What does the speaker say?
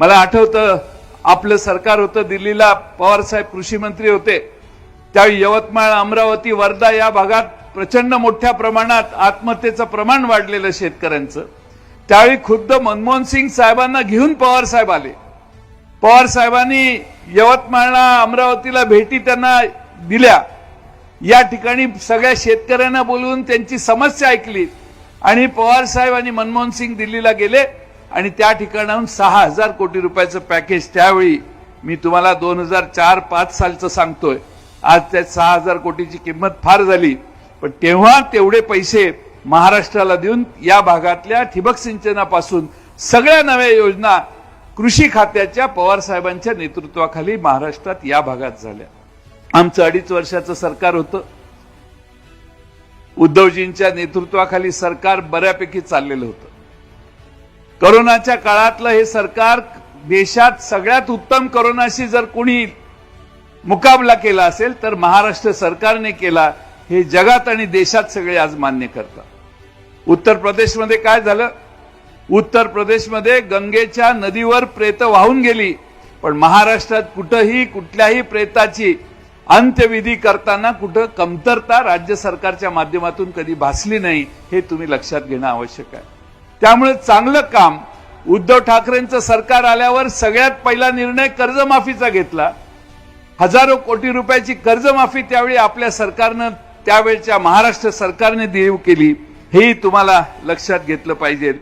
मला आठवतं आपलं सरकार होतं दिल्लीला पवारसाहेब कृषी मंत्री होते. त्यावेळी यवतमाळ अमरावती वर्धा या भागात प्रचंड मोठ्या प्रमाणात आत्महत्येचं प्रमाण वाढलेलं शेतकऱ्यांचं. त्यावेळी खुद्द मनमोहन सिंग साहेबांना घेऊन पवार साहेब आले. पवार साहेबांनी यवतमाळला अमरावतीला भेटी त्यांना दिल्या. या ठिकाणी सगळ्या शेतकऱ्यांना बोलवून त्यांची समस्या ऐकली. आणि पवार साहेब आणि मनमोहन सिंग दिल्लीला गेले. आणि त्या ठिकाणाहून सहा हजार कोटी रुपयाचं पॅकेज त्यावेळी मी तुम्हाला दोन हजार चार पाच सालचं सांगतोय. आज त्या सहा हजार कोटीची किंमत फार झाली. पण तेव्हा तेवढे पैसे महाराष्ट्राला देऊन या भागातल्या ठिबक सिंचनापासून सगळ्या नव्या योजना कृषी खात्याच्या पवार साहेबांच्या नेतृत्वाखाली महाराष्ट्रात या भागात झाल्या. आमचं अडीच वर्षाचं सरकार होतं. उद्धवजींच्या नेतृत्वाखाली सरकार बऱ्यापैकी चाललेलं होतं. करोनाच्या काळातलं हे सरकार देशात सगळ्यात उत्तम करोनाशी जर कोणी मुकाबला केला असेल तर महाराष्ट्र सरकारने केला हे जगात आणि देशात सगळे आज मान्य करतात. उत्तर प्रदेशमध्ये काय झालं? उत्तर प्रदेशमध्ये गंगेच्या नदीवर प्रेत वाहून गेली पण महाराष्ट्रात कुठंही कुठल्याही प्रेताची अंत्यविधी करताना कुठं कमतरता राज्य सरकारच्या माध्यमातून कधी भासली नाही हे तुम्ही लक्षात घेणं आवश्यक आहे. त्यामुळे चांगलं काम. उद्धव ठाकरेंचं सरकार आल्यावर सगळ्यात पहिला निर्णय कर्जमाफीचा घेतला. हजारो कोटी रुपयाची कर्जमाफी त्यावेळी आपल्या सरकारनं त्यावेळच्या महाराष्ट्र सरकारने देऊ केली. हेही तुम्हाला लक्षात घेतलं पाहिजे.